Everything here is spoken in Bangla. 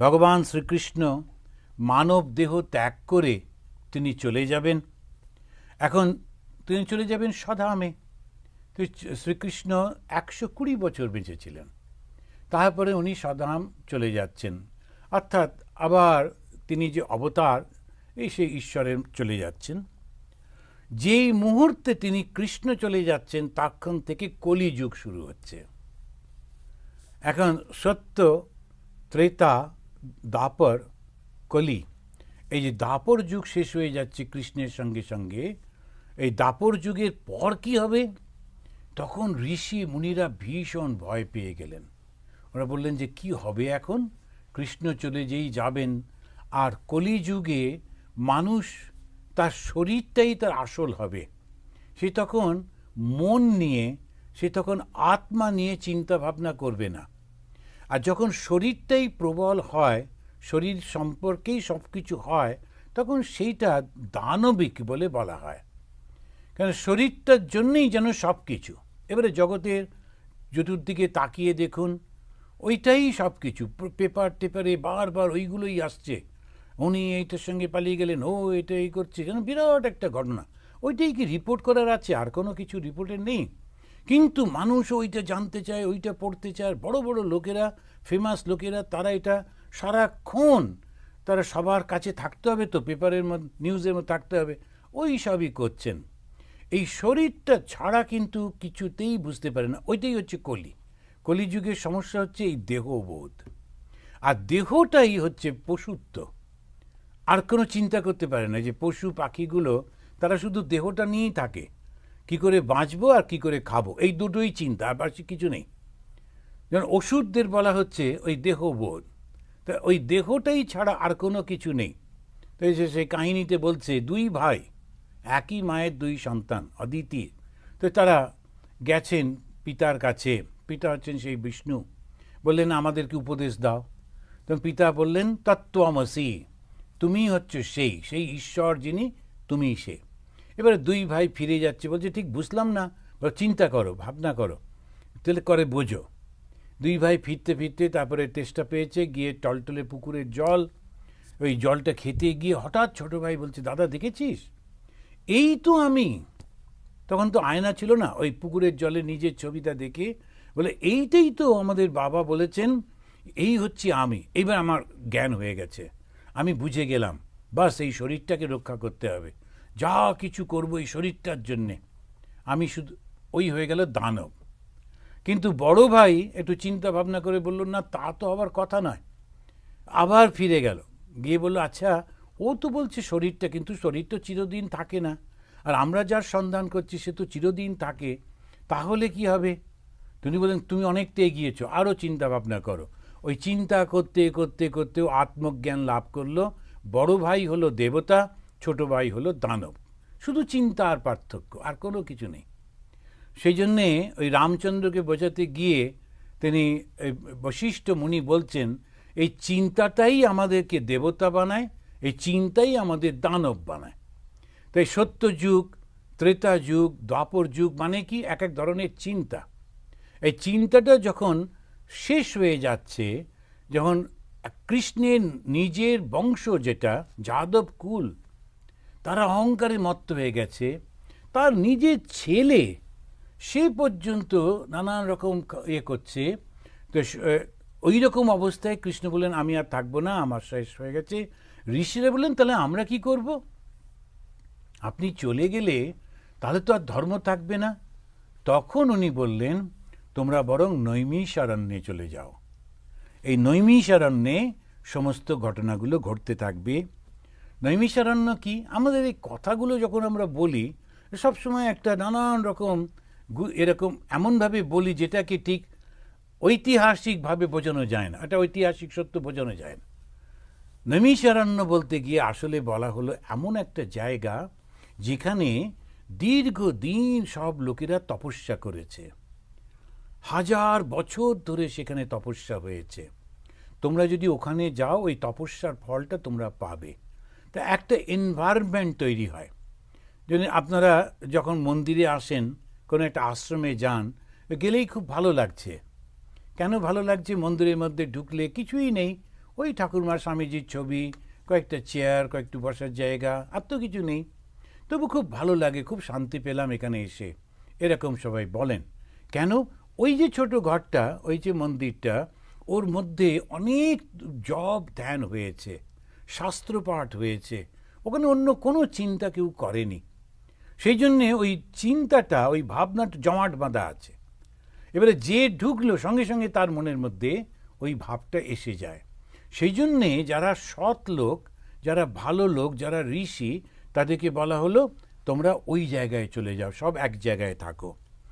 ভগবান শ্রীকৃষ্ণ মানব দেহ ত্যাগ করে তিনি চলে যাবেন। এখন তিনি চলে যাবেন তো শ্রীকৃষ্ণ একশো কুড়ি বছর বেঁচেছিলেন তারপরে উনি স্বধাম চলে যাচ্ছেন। অর্থাৎ আবার তিনি যে অবতার, এই সেই ঈশ্বরের চলে যাচ্ছেন। যেই মুহূর্তে তিনি কৃষ্ণ চলে যাচ্ছেন, তখন থেকে কলিযুগ শুরু হচ্ছে। এখন সত্য ত্রেতা দাপর, কলি। এই যে দাপর যুগ শেষ হয়ে যাচ্ছে কৃষ্ণের সঙ্গে সঙ্গে, এই দাপর যুগের পর কি হবে? তখন ঋষি মুনিরা ভীষণ ভয় পেয়ে গেলেন। ওরা বললেন যে, কি হবে এখন? কৃষ্ণ চলে যেই যাবেন। আর কলিযুগে মানুষ তার শরীরটাই তার আসল হবে। সে তখন মন নিয়ে, সে তখন আত্মা নিয়ে চিন্তা ভাবনা করবে না। আর যখন শরীরটাই প্রবল হয়, শরীর সম্পর্কেই সব কিছু হয়, তখন সেইটা দানবিক বলে বলা হয়। কারণ শরীরটার জন্যই যেন সব কিছু এবারে জগতের চতুর্দিকে তাকিয়ে দেখুন, ওইটাই সব কিছু পেপার টেপারে বারবার ওইগুলোই আসছে। উনি এইটার সঙ্গে পালিয়ে গেলেন, ও এটা এই করছে, যেন বিরাট একটা ঘটনা। ওইটাই কি রিপোর্ট করার আছে? আর কোনো কিছু রিপোর্টের নেই? কিন্তু মানুষ ওইটা জানতে চায়, ওইটা পড়তে চায়। বড় বড় লোকেরা ফেমাস লোকেরা, তারা এটা সারাক্ষণ তারা সবার কাছে থাকতে হবে তো, পেপারের মধ্যে নিউজের মধ্যে থাকতে হবে। ওই সবই করছেন। এই শরীরটা ছাড়া কিন্তু কিছুতেই বুঝতে পারে না। ওইটাই হচ্ছে কলি। কলিযুগের সমস্যা হচ্ছে এই দেহবোধ। আর দেহটাই হচ্ছে পশুত্ব। আর কোনো চিন্তা করতে পারে না যে পশু পাখিগুলো, তারা শুধু দেহটা নিয়েই থাকে। কি করে বাঁচবো আর কি করে খাব? এই দুটোই চিন্তা, আর বাকি কিছু নেই। যেমন ওষুধদের বলা হচ্ছে ওই দেহবোধ তা ওই দেহটাই ছাড়া আর কোনো কিছু নেই। তো যে সেই কাহিনীতে বলছে, দুই ভাই, একই মায়ের দুই সন্তান অদিতি তো তারা গেছেন পিতার কাছে। পিতা হচ্ছেন সেই বিষ্ণু। বললেন, আমাদেরকে উপদেশ দাও। তখন পিতা বললেন, তত্ত্বমসি, তুমি হচ্ছে সেই। সেই ঈশ্বর যিনি তুমি সে। এবারে দুই ভাই ফিরে যাচ্ছে, বলছে, ঠিক বুঝলাম না চিন্তা করো, ভাবনা করো। তাহলে করে বোঝো। দুই ভাই ফিরতে ফিরতে তারপরে তেষ্টা পেয়েছে, গিয়ে টলটলে পুকুরের জল, ওই জলটা খেতে গিয়ে হঠাৎ ছোট ভাই বলছে, দাদা, দেখেছিস? এই তো আমি। তখন তো আয়না ছিল না, ওই পুকুরের জলে নিজের ছবিটা দেখে বলে, এইটাই তো আমাদের বাবা বলেছেন, এই হচ্ছে আমি। এইবার আমার জ্ঞান হয়ে গেছে, আমি বুঝে গেলাম, বাস এই শরীরটাকে রক্ষা করতে হবে। যা কিছু করব এই শরীরটার জন্যে। আমি শুধু ওই হয়ে গেল দানব। কিন্তু বড় ভাই একটু চিন্তা ভাবনা করে বলল, না, তা তো আবার কথা নয়। আবার ফিরে গেল। গিয়ে বলল আচ্ছা ও তো বলছে শরীরটা, কিন্তু শরীর তো চিরদিন থাকে না। আর আমরা যার সন্ধান করছি, সে তো চিরদিন থাকে। তাহলে কি হবে? তুমি বলেন তুমি অনেকটা এগিয়েছ আরও চিন্তা ভাবনা করো। ওই চিন্তা করতে করতে করতেও আত্মজ্ঞান লাভ করল। বড় ভাই হলো দেবতা ছোট ভাই হলো দানব। শুধু চিন্তা আর পার্থক্য, আর কোনো কিছু নেই। সেই জন্যে ওই রামচন্দ্রকে বোঝাতে গিয়ে তিনি বশিষ্ঠ মুনি বলছেন, এই চিন্তাটাই আমাদেরকে দেবতা বানায়, এই চিন্তাই আমাদের দানব বানায়। তাই সত্য যুগ, ত্রেতা যুগ, দ্বাপর যুগ মানে কি? এক এক ধরনের চিন্তা। এই চিন্তাটা যখন শেষ হয়ে যাচ্ছে, যখন কৃষ্ণের নিজের বংশ যেটা, যাদব কুল তারা অহংকারে মত্ত হয়ে গেছে। তার নিজের ছেলে সে পর্যন্ত নানান রকম ইয়ে করছে। তো ওই রকম অবস্থায় কৃষ্ণ বললেন, আমি আর থাকব না, আমার শেষ হয়ে গেছে। ঋষিরা বললেন, তাহলে আমরা কি করব? আপনি চলে গেলে তাহলে তো আর ধর্ম থাকবে না। তখন উনি বললেন, তোমরা বরং নৈমিষারণ্যে চলে যাও। এই নৈমিষারণ্যে সমস্ত ঘটনাগুলো ঘটতে থাকবে। নৈমিষারণ্য কি? আমাদের এই কথাগুলো যখন আমরা বলি, সবসময় একটা নানান রকম এরকম এমনভাবে বলি যেটাকে ঠিক ঐতিহাসিকভাবে বোঝানো যায় না। এটা ঐতিহাসিক সত্য বোঝানো যায় না। নৈমিষারণ্য বলতে গিয়ে আসলে বলা হলো এমন একটা জায়গা যেখানে দীর্ঘদিন সব লোকেরা তপস্যা করেছে। হাজার বছর ধরে সেখানে তপস্যা হয়েছে। তোমরা যদি ওখানে যাও, ওই তপস্যার ফলটা তোমরা পাবে। তা একটা এনভায়রনমেন্ট তৈরি হয়। যদি আপনারা যখন মন্দিরে আসেন, কোনো একটা আশ্রমে যান, গেলেই খুব ভালো লাগছে। কেন ভালো লাগছে? মন্দিরের মধ্যে ঢুকলে কিছুই নেই। ওই ঠাকুরমার স্বামীজির ছবি, কয়েকটা চেয়ার কয়েকটু বসার জায়গা, আর তো কিছু নেই। তবু খুব ভালো লাগে, খুব শান্তি পেলাম এখানে এসে। এরকম সবাই বলেন। কেন? ওই যে ছোট ঘরটা, ওই যে মন্দিরটা, ওর মধ্যে অনেক জব ধ্যান হয়েছে। শাস্ত্রপাঠ হয়েছে। ওখানে অন্য কোনো চিন্তা কেউ করেনি। সেই জন্যে ওই চিন্তাটা, ওই ভাবনাটা জমাট বাঁধা আছে। এবারে যে ঢুকলো, সঙ্গে সঙ্গে তার মনের মধ্যে ওই ভাবটা এসে যায়। সেই জন্যে যারা সৎ লোক, যারা ভালো লোক, যারা ঋষি, তাদেরকে বলা হলো, তোমরা ওই জায়গায় চলে যাও, সব এক জায়গায় থাকো।